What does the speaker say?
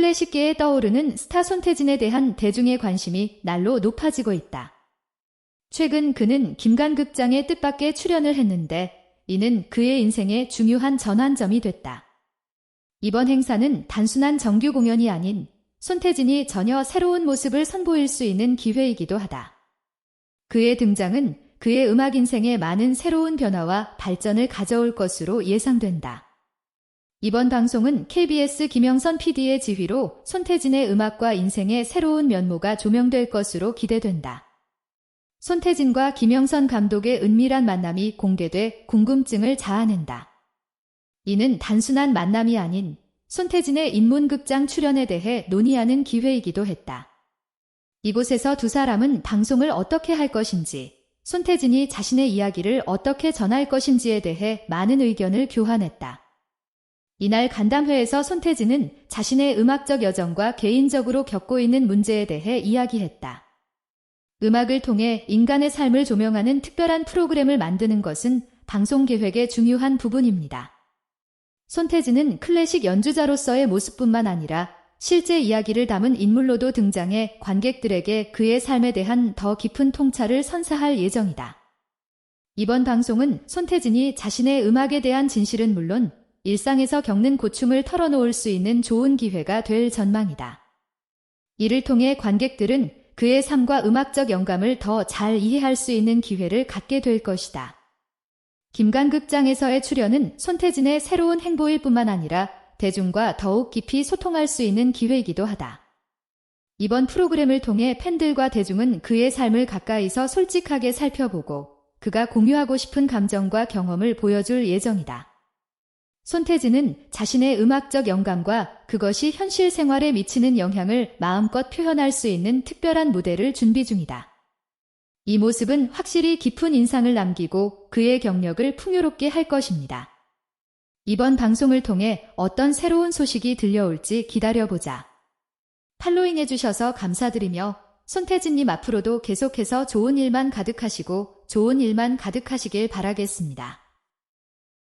클래식계에 떠오르는 스타 손태진에 대한 대중의 관심이 날로 높아지고 있다. 최근 그는 김간극장의 뜻밖의 출연을 했는데 이는 그의 인생의 중요한 전환점이 됐다. 이번 행사는 단순한 정규 공연이 아닌 손태진이 전혀 새로운 모습을 선보일 수 있는 기회이기도 하다. 그의 등장은 그의 음악 인생에 많은 새로운 변화와 발전을 가져올 것으로 예상된다. 이번 방송은 KBS 김영선 PD의 지휘로 손태진의 음악과 인생의 새로운 면모가 조명될 것으로 기대된다. 손태진과 김영선 감독의 은밀한 만남이 공개돼 궁금증을 자아낸다. 이는 단순한 만남이 아닌 손태진의 인문극장 출연에 대해 논의하는 기회이기도 했다. 이곳에서 두 사람은 방송을 어떻게 할 것인지, 손태진이 자신의 이야기를 어떻게 전할 것인지에 대해 많은 의견을 교환했다. 이날 간담회에서 손태진은 자신의 음악적 여정과 개인적으로 겪고 있는 문제에 대해 이야기했다. 음악을 통해 인간의 삶을 조명하는 특별한 프로그램을 만드는 것은 방송 계획의 중요한 부분입니다. 손태진은 클래식 연주자로서의 모습뿐만 아니라 실제 이야기를 담은 인물로도 등장해 관객들에게 그의 삶에 대한 더 깊은 통찰을 선사할 예정이다. 이번 방송은 손태진이 자신의 음악에 대한 진실은 물론 일상에서 겪는 고충을 털어놓을 수 있는 좋은 기회가 될 전망이다. 이를 통해 관객들은 그의 삶과 음악적 영감을 더 잘 이해할 수 있는 기회를 갖게 될 것이다. 김간극장에서의 출연은 손태진의 새로운 행보일 뿐만 아니라 대중과 더욱 깊이 소통할 수 있는 기회이기도 하다. 이번 프로그램을 통해 팬들과 대중은 그의 삶을 가까이서 솔직하게 살펴보고 그가 공유하고 싶은 감정과 경험을 보여줄 예정이다. 손태진은 자신의 음악적 영감과 그것이 현실 생활에 미치는 영향을 마음껏 표현할 수 있는 특별한 무대를 준비 중이다. 이 모습은 확실히 깊은 인상을 남기고 그의 경력을 풍요롭게 할 것입니다. 이번 방송을 통해 어떤 새로운 소식이 들려올지 기다려보자. 팔로잉해주셔서 감사드리며 손태진님 앞으로도 계속해서 좋은 일만 가득하시고 좋은 일만 가득하시길 바라겠습니다.